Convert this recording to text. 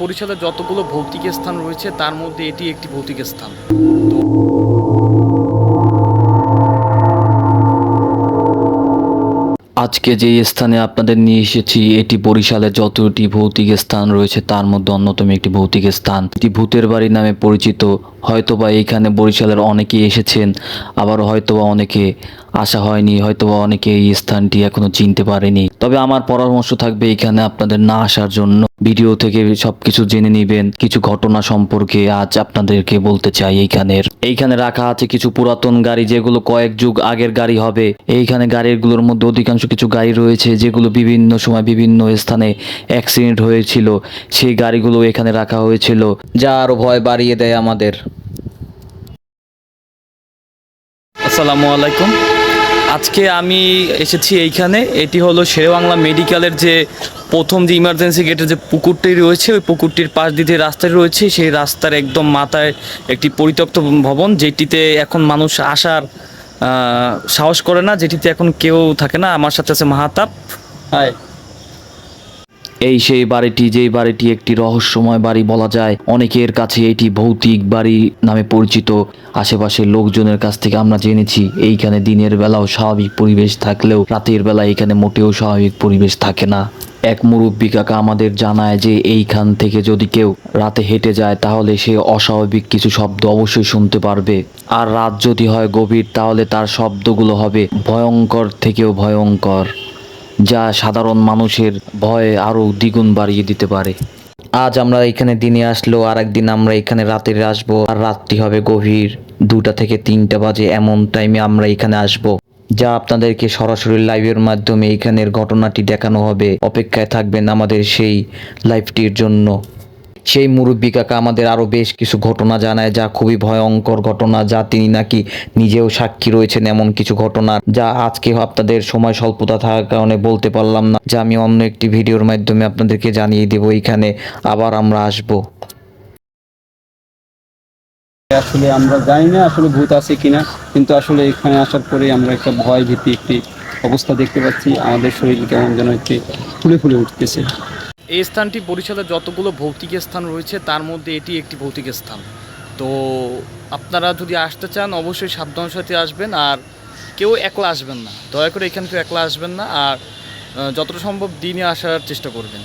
বরিশালে যতগুলো ভৌতিক স্থান রয়েছে, তার মধ্যে এটি একটি ভৌতিক স্থান। আজকে যে স্থানে আপনাদের নিয়ে এসেছি, এটি বরিশালে যতটি ভৌতিক স্থান রয়েছে, তার মধ্যে অন্যতম একটি ভৌতিক স্থান। এটি ভূতের বাড়ি নামে পরিচিত। হয়তোবা এইখানে বরিশালের অনেকেই এসেছেন, আবার হয়তোবা অনেকে আসা হয়নি, হয়তোবা অনেকে এই স্থানটি এখনও চিনতে পারেনি। তবে আমার পরামর্শ থাকবে এখানে আপনাদের না আসার জন্য। ভিডিও থেকে সবকিছু জেনে নেবেন, কিছু ঘটনা সম্পর্কে আজ আপনাদেরকে বলতে চাই এইখানের। এইখানে রাখা আছে কিছু পুরাতন গাড়ি, যেগুলো কয়েক যুগ আগের গাড়ি হবে। এইখানে গাড়িগুলোর মধ্যে অধিকাংশ কিছু গাড়ি রয়েছে, যেগুলো বিভিন্ন সময় বিভিন্ন স্থানে অ্যাক্সিডেন্ট হয়েছিল। সেই গাড়িগুলো এখানে রাখা হয়েছিল, যা আরও ভয় বাড়িয়ে দেয় আমাদের। আসসালামু আলাইকুম। আজকে আমি এসেছি এইখানে। এটি হলো শেরেবাংলা মেডিকেলের যে প্রথম যে ইমার্জেন্সি গেটের যে পুকুরটি রয়েছে, ওই পুকুরটির পাশ দিয়ে রাস্তাটি রয়েছে, সেই রাস্তার একদম মাথায় একটি পরিত্যক্ত ভবন, যেটিতে এখন মানুষ আসার সাহস করে না, যেটিতে এখন কেউ থাকে না। আমার সাথে আছে মাহাতাপ হাই এই সেই বাড়িটি, যেই বাড়িটি একটি রহস্যময় বাড়ি বলা যায়। অনেকের কাছে এটি ভৌতিক বাড়ি নামে পরিচিত। আশেপাশের লোকজনের কাছ থেকে আমরা জেনেছি, এইখানে দিনের বেলাও স্বাভাবিক পরিবেশ থাকলেও রাতের বেলা এখানে মোটেও স্বাভাবিক পরিবেশ থাকে না। এক মুরব্বী কাকা আমাদের জানায় যে, এইখান থেকে যদি কেউ রাতে হেঁটে যায়, তাহলে সে অস্বাভাবিক কিছু শব্দ অবশ্যই শুনতে পারবে। আর রাত যদি হয় গভীর, তাহলে তার শব্দগুলো হবে ভয়ঙ্কর থেকেও ভয়ঙ্কর। যা সাধারণ মানুষের ভয় আরও দ্বিগুণ বাড়িয়ে দিতে পারে। আজ আমরা এখানে দিনে আসলো আর একদিন আমরা এখানে রাতের আসব, আর রাত্রি হবে গভীর। দুটা থেকে তিনটা বাজে এমন টাইমে আমরা এখানে আসব, যা আপনাদেরকে সরাসরি লাইভের মাধ্যমে এখানের ঘটনাটি দেখানো হবে। অপেক্ষায় থাকবেন আমাদের সেই লাইভটির জন্য। সেই মুরব্বী কাকা আমাদের আরও বেশ কিছু ঘটনা জানায়, যা খুবই ভয়ঙ্কর ঘটনা, যা তিনি নাকি নিজেও সাক্ষী রয়েছেন এমন কিছু ঘটনা, যা আজকে আপনাদের সময় স্বল্পতা থাকার কারণে বলতে পারলাম না। যা আমি অন্য একটি ভিডিওর মাধ্যমে আপনাদেরকে জানিয়ে দেব, এখানে আবার আমরা আসব। আসলে আমরা জানি না আসলে ভূত আছে কিনা, কিন্তু আসলে এখানে আসার পরে আমরা একটা ভয় ভীতি একটি অবস্থা দেখতে পাচ্ছি। আমাদের শরীর কেমন যেন একটি ফুলে ফুলে উঠতেছে। এই স্থানটি বরিশালে যতগুলো ভৌতিক স্থান রয়েছে, তার মধ্যে এটি একটি ভৌতিক স্থান। তো আপনারা যদি আসতে চান, অবশ্যই সাবধান সাথে আসবেন আর কেউ একলা আসবেন না। দয়া করে এখানে কেউ একলা আসবেন না আর যতটা সম্ভব দিনে আসার চেষ্টা করবেন।